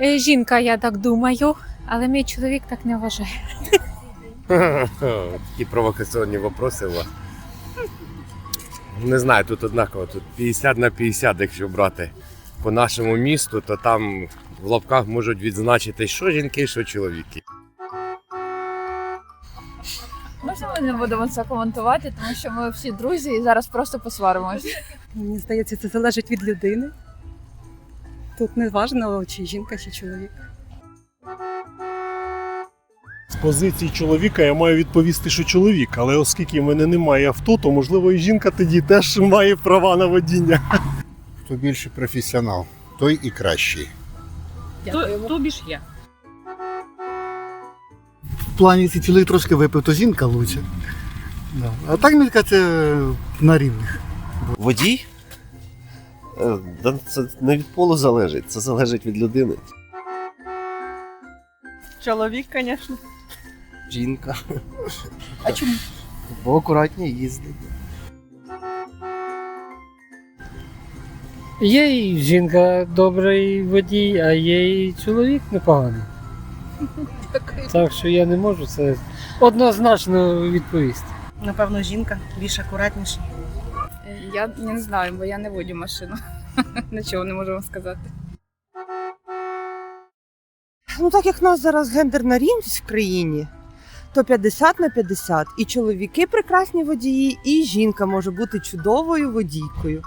Е, Жінка, я так думаю, але мій чоловік так не вважає. Такі провокаційні вопроси у вас. Не знаю, тут однаково, тут 50 на 50, якщо брати по нашому місту, то там в лапках можуть відзначити що жінки, що чоловіки. Можна ми не будемо це коментувати, тому що ми всі друзі і зараз просто посваримось. Мені здається, це залежить від людини. Тут не важливо, чи жінка, чи чоловік. З позиції чоловіка я маю відповісти, що чоловік, але оскільки в мене немає авто, то можливо і жінка тоді теж має права на водіння. Хто більше професіонал, той і кращий. Тобі ж я. В плані, якщо чоловік трошки випив, то жінка лучше. Да. А так мені кажеться, це на рівних. Водій? Е, да Це не від полу залежить, це залежить від людини. Чоловік, звісно. Жінка. А чому? Бо акуратніше їздить. Є і жінка добрий водій, а є і чоловік непоганий. Так що я не можу це однозначно відповісти. Напевно, жінка більш акуратніша. Я не знаю, бо я не водю машину. Нічого не можу вам сказати. Ну так як в нас зараз гендерна рівність в країні, то 50 на 50. І чоловіки прекрасні водії, і жінка може бути чудовою водійкою.